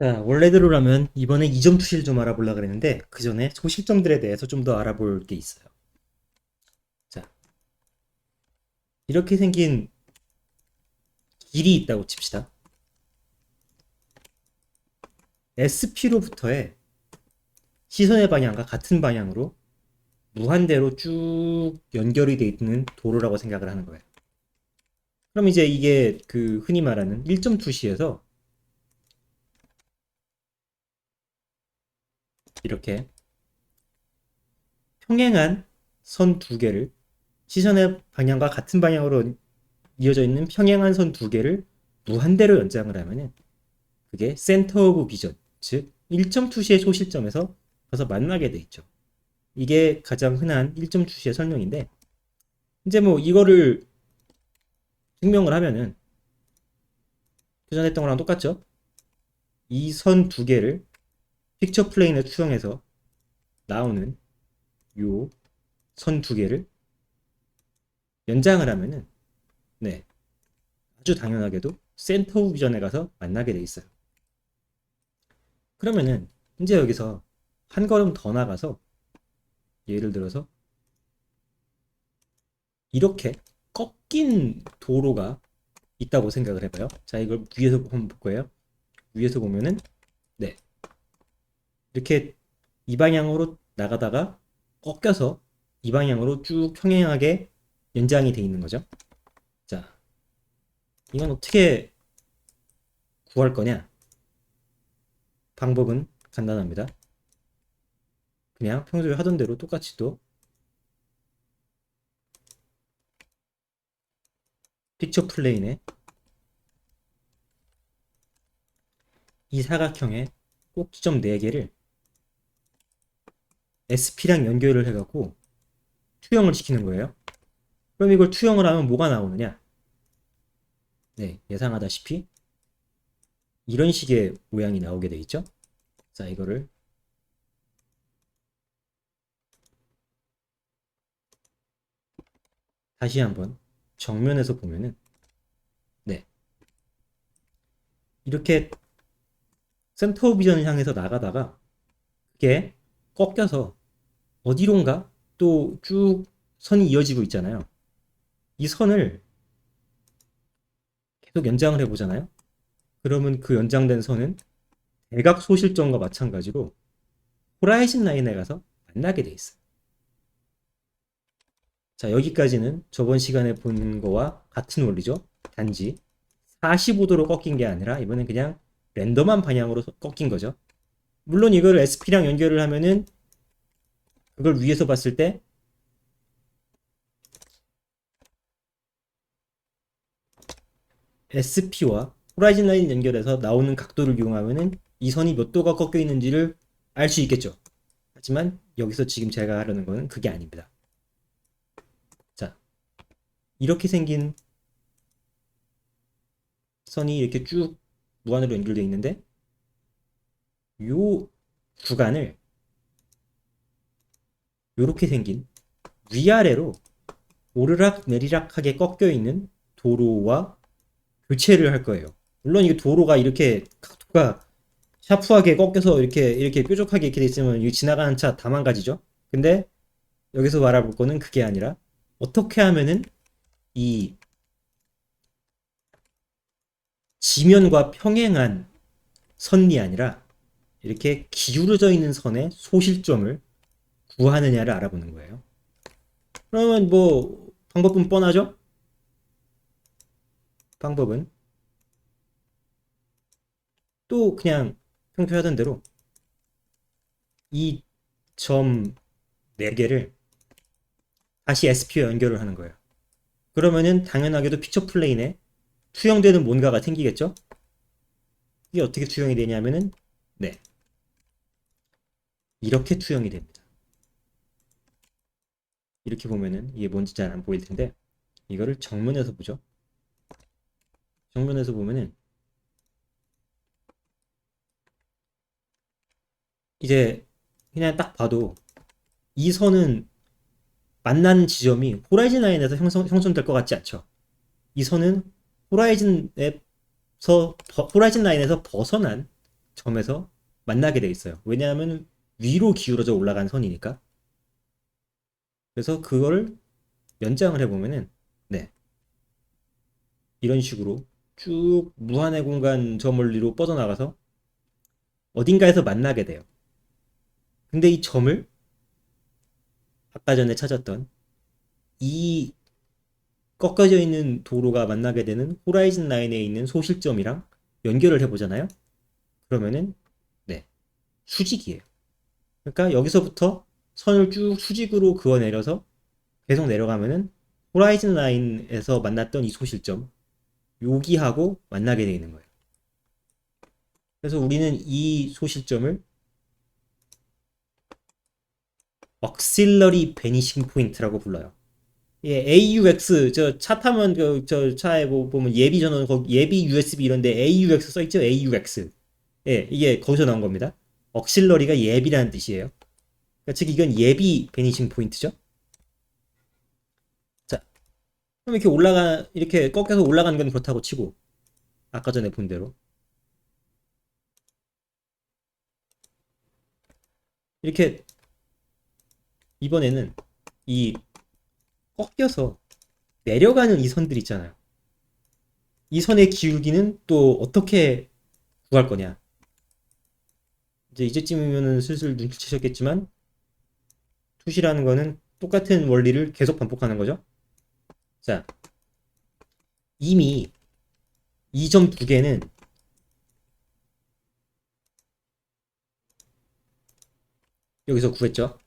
자, 원래대로라면 이번에 이점 투시를 좀 알아보려고 그랬는데 그 전에 소실점들에 대해서 좀 더 알아볼 게 있어요. 자, 이렇게 생긴 길이 있다고 칩시다. SP로부터의 시선의 방향과 같은 방향으로 무한대로 쭉 연결이 돼 있는 도로라고 생각을 하는 거예요. 그럼 이제 이게 그 흔히 말하는 1점 투시에서 이렇게 평행한 선 두 개를 시선의 방향과 같은 방향으로 이어져 있는 평행한 선 두 개를 무한대로 연장을 하면은 그게 센터 오브 비전, 즉 1점 투시의 소실점에서 가서 만나게 돼 있죠. 이게 가장 흔한 1점 투시의 설명인데 이제 뭐 이거를 증명을 하면은 그전에 했던 거랑 똑같죠? 이 선 두 개를 픽처 플레인에 투영해서 나오는 요 선 두 개를 연장을 하면은 네 아주 당연하게도 센터 오브 비전에 가서 만나게 돼 있어요. 그러면은 이제 여기서 한 걸음 더 나가서 예를 들어서 이렇게 꺾인 도로가 있다고 생각을 해봐요. 자, 이걸 위에서 한번 볼 거예요. 위에서 보면은 네 이렇게 이 방향으로 나가다가 꺾여서 이 방향으로 쭉 평행하게 연장이 돼 있는 거죠. 자, 이건 어떻게 구할 거냐? 방법은 간단합니다. 그냥 평소에 하던 대로 똑같이 또 픽처 플레인에 이 사각형의 꼭지점 4개를 SP랑 연결을 해갖고 투영을 시키는 거예요. 그럼 이걸 투영을 하면 뭐가 나오느냐? 네, 예상하다시피 이런 식의 모양이 나오게 돼 있죠. 자, 이거를 다시 한번 정면에서 보면은 네 이렇게 센터 비전을 향해서 나가다가 그게 꺾여서 어디론가 또 쭉 선이 이어지고 있잖아요. 이 선을 계속 연장을 해보잖아요. 그러면 그 연장된 선은 대각 소실점과 마찬가지로 호라이즌 라인에 가서 만나게 돼 있어요. 자, 여기까지는 저번 시간에 본 거와 같은 원리죠. 단지 45도로 꺾인 게 아니라 이번엔 그냥 랜덤한 방향으로 꺾인 거죠. 물론 이걸 SP랑 연결을 하면은 그걸 위에서 봤을 때 SP와 호라이즌 라인 연결해서 나오는 각도를 이용하면은 이 선이 몇 도가 꺾여 있는지를 알 수 있겠죠. 하지만 여기서 지금 제가 하려는 거는 그게 아닙니다. 자, 이렇게 생긴 선이 이렇게 쭉 무한으로 연결되어 있는데 요 구간을 이렇게 생긴 위아래로 오르락 내리락하게 꺾여 있는 도로와 교체를 할 거예요. 물론 이게 도로가 이렇게 각도가 샤프하게 꺾여서 이렇게 이렇게 뾰족하게 이렇게 돼 있으면 이 지나가는 차 다 망가지죠. 근데 여기서 말해볼 거는 그게 아니라 어떻게 하면은 이 지면과 평행한 선이 아니라 이렇게 기울어져 있는 선의 소실점을 구하느냐를 알아보는 거예요. 그러면 뭐 방법은 뻔하죠? 방법은 또 그냥 평소에 하던 대로 이 점 4개를 다시 SP와 연결을 하는 거예요. 그러면은 당연하게도 피처 플레인에 투영되는 뭔가가 생기겠죠? 이게 어떻게 투영이 되냐면은 네 이렇게 투영이 됩니다. 이렇게 보면은 이게 뭔지 잘 안 보일 텐데 이거를 정면에서 보죠. 정면에서 보면은 이제 그냥 딱 봐도 이 선은 만나는 지점이 호라이즌 라인에서 형성, 형성될 것 같지 않죠? 이 선은 호라이즌에서 호라이즌 라인에서 벗어난 점에서 만나게 돼 있어요. 왜냐하면 위로 기울어져 올라간 선이니까. 그래서 그거를 연장을 해보면은 네 이런 식으로 쭉 무한의 공간 저 멀리로 뻗어나가서 어딘가에서 만나게 돼요. 근데 이 점을 아까 전에 찾았던 이 꺾어져 있는 도로가 만나게 되는 호라이즌 라인에 있는 소실점이랑 연결을 해보잖아요. 그러면은 네 수직이에요. 그러니까 여기서부터 선을 쭉 수직으로 그어 내려서 계속 내려가면은 호라이즌 라인에서 만났던 이 소실점 여기하고 만나게 되어 있는 거예요. 그래서 우리는 이 소실점을 auxiliary vanishing point라고 불러요. 예, AUX 저 차 타면 그 저 차에 뭐 보면 예비 전원 거기 예비 USB 이런데 AUX 써 있죠? AUX. 예, 이게 거기서 나온 겁니다. auxiliary가 예비라는 뜻이에요. 그러니까 즉 이건 예비 베니싱 포인트죠. 자, 그럼 이렇게 올라가 이렇게 꺾여서 올라가는 건 그렇다고 치고 아까 전에 본 대로 이렇게 이번에는 이 꺾여서 내려가는 이 선들 있잖아요. 이 선의 기울기는 또 어떻게 구할 거냐? 이제 이제쯤이면은 슬슬 눈치채셨겠지만 투시라는 거는 똑같은 원리를 계속 반복하는 거죠. 자, 이미 이 점 두 개는 여기서 구했죠.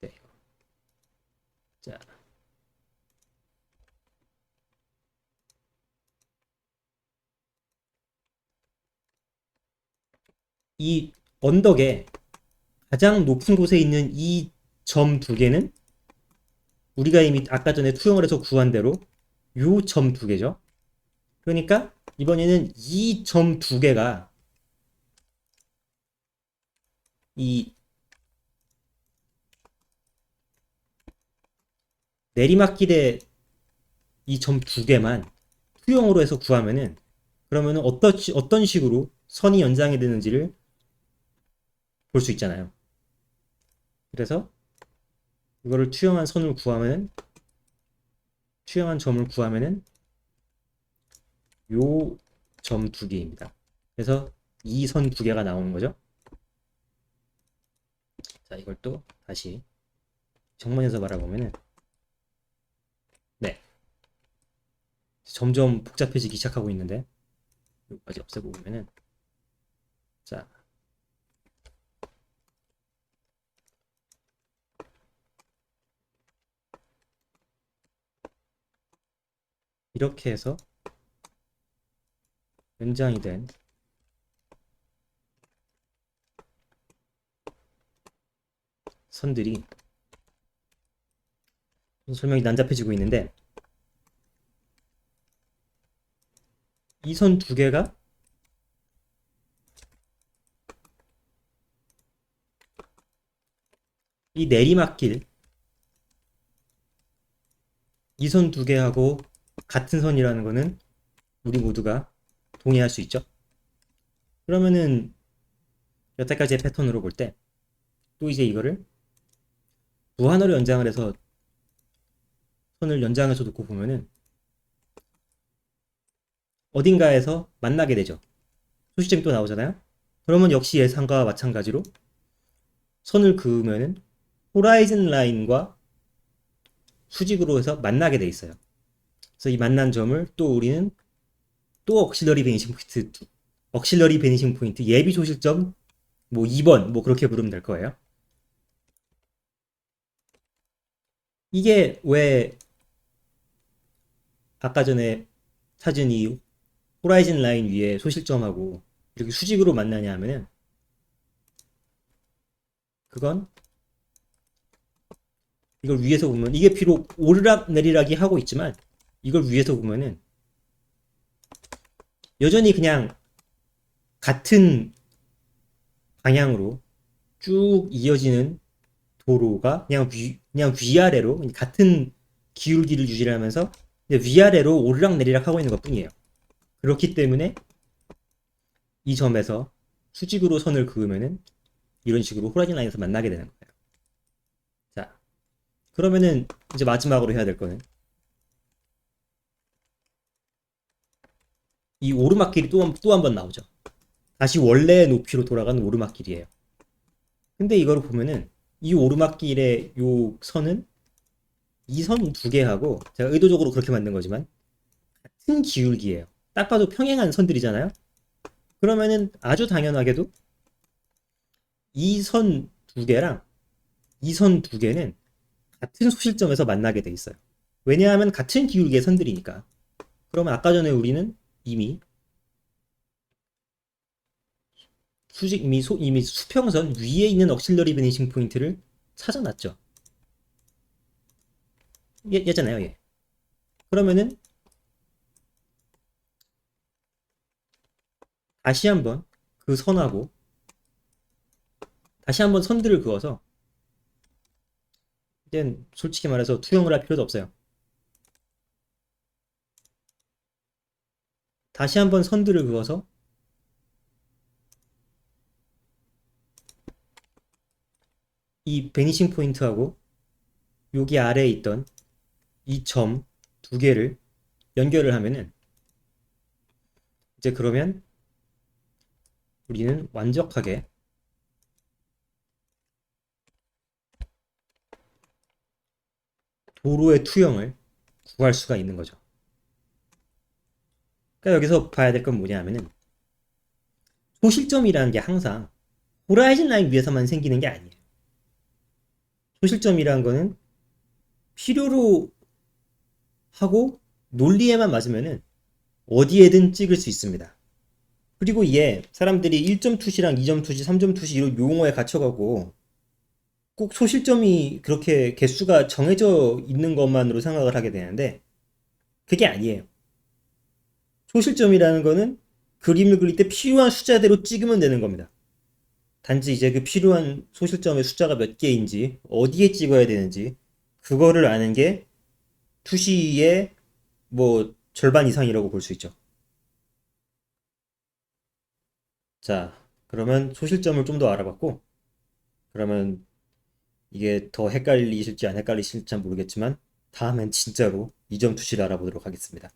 네. 자. 이 언덕에 가장 높은 곳에 있는 이 점 두 개는 우리가 이미 아까 전에 투영을 해서 구한 대로 요 점 두 개죠. 그러니까 이번에는 이 점 두 개가 이 내리막길에 이 점 두 개만 투영으로 해서 구하면은 그러면은 어떤 어떤 식으로 선이 연장이 되는지를 볼 수 있잖아요. 그래서 이거를 투영한 선을 구하면은 투영한 점을 구하면은 요 점 두 개입니다. 그래서 이 선 두 개가 나오는 거죠. 자, 이걸 또 다시 정면에서 바라보면은 네. 점점 복잡해지기 시작하고 있는데 여기까지 없애보면은 자 이렇게 해서 연장이 된 선들이 설명이 난잡해지고 있는데 이 선 두 개가 이 내리막길 이 선 두 개하고 같은 선이라는 거는 우리 모두가 동의할 수 있죠. 그러면은 여태까지의 패턴으로 볼 때 또 이제 이거를 무한으로 연장을 해서 선을 연장해서 놓고 보면은 어딘가에서 만나게 되죠. 소시점이 또 나오잖아요. 그러면 역시 예상과 마찬가지로 선을 그으면은 호라이즌 라인과 수직으로 해서 만나게 돼 있어요. 그래서 이 만난 점을 또 우리는 또 억실러리 베니싱 포인트, 억실러리 베니싱 포인트 예비 소실점 뭐 2번 뭐 그렇게 부르면 될 거예요. 이게 왜 아까 전에 찾은 이 호라이즌 라인 위에 소실점하고 이렇게 수직으로 만나냐 하면은 그건 이걸 위에서 보면 이게 비록 오르락 내리락이 하고 있지만 이걸 위에서 보면은 여전히 그냥 같은 방향으로 쭉 이어지는 도로가 그냥 위, 그냥 위아래로 같은 기울기를 유지를 하면서 이제 위아래로 오르락 내리락 하고 있는 것 뿐이에요. 그렇기 때문에 이 점에서 수직으로 선을 그으면은 이런 식으로 호라이즌 라인에서 만나게 되는 거예요. 자, 그러면은 이제 마지막으로 해야 될 거는 이 오르막길이 또 한 번 나오죠. 다시 원래의 높이로 돌아가는 오르막길이에요. 근데 이거를 보면은 이 오르막길의 요 선은 이 선 두 개하고 제가 의도적으로 그렇게 만든 거지만 같은 기울기예요. 딱 봐도 평행한 선들이잖아요. 그러면은 아주 당연하게도 이 선 두 개랑 이 선 두 개는 같은 소실점에서 만나게 돼 있어요. 왜냐하면 같은 기울기의 선들이니까. 그러면 아까 전에 우리는 이미 수직 이미 소, 이미 수평선 위에 있는 억실러리 베니싱 포인트를 찾아놨죠. 예, 예잖아요, 예. 그러면은 다시 한번 그 선하고 다시 한번 선들을 그어서 이젠 솔직히 말해서 투영을 할 필요도 없어요. 다시 한번 선들을 그어서 이 베니싱 포인트하고 여기 아래에 있던 이 점 두 개를 연결을 하면은 이제 그러면 우리는 완벽하게 도로의 투영을 구할 수가 있는 거죠. 그러니까 여기서 봐야 될 건 뭐냐 하면은 소실점이라는 게 항상 호라이즌 라인 위에서만 생기는 게 아니에요. 소실점이라는 거는 필요로 하고 논리에만 맞으면은 어디에든 찍을 수 있습니다. 그리고 이게 사람들이 1점 투시랑 2점 투시, 3점 투시 이런 용어에 갇혀가고 꼭 소실점이 그렇게 개수가 정해져 있는 것만으로 생각을 하게 되는데 그게 아니에요. 소실점이라는 거는 그림을 그릴 때 필요한 숫자대로 찍으면 되는 겁니다. 단지 이제 그 필요한 소실점의 숫자가 몇 개인지 어디에 찍어야 되는지 그거를 아는 게 투시의 뭐 절반 이상이라고 볼 수 있죠. 자, 그러면 소실점을 좀 더 알아봤고 그러면 이게 더 헷갈리실지 안 헷갈리실지 모르겠지만 다음엔 진짜로 이점 투시를 알아보도록 하겠습니다.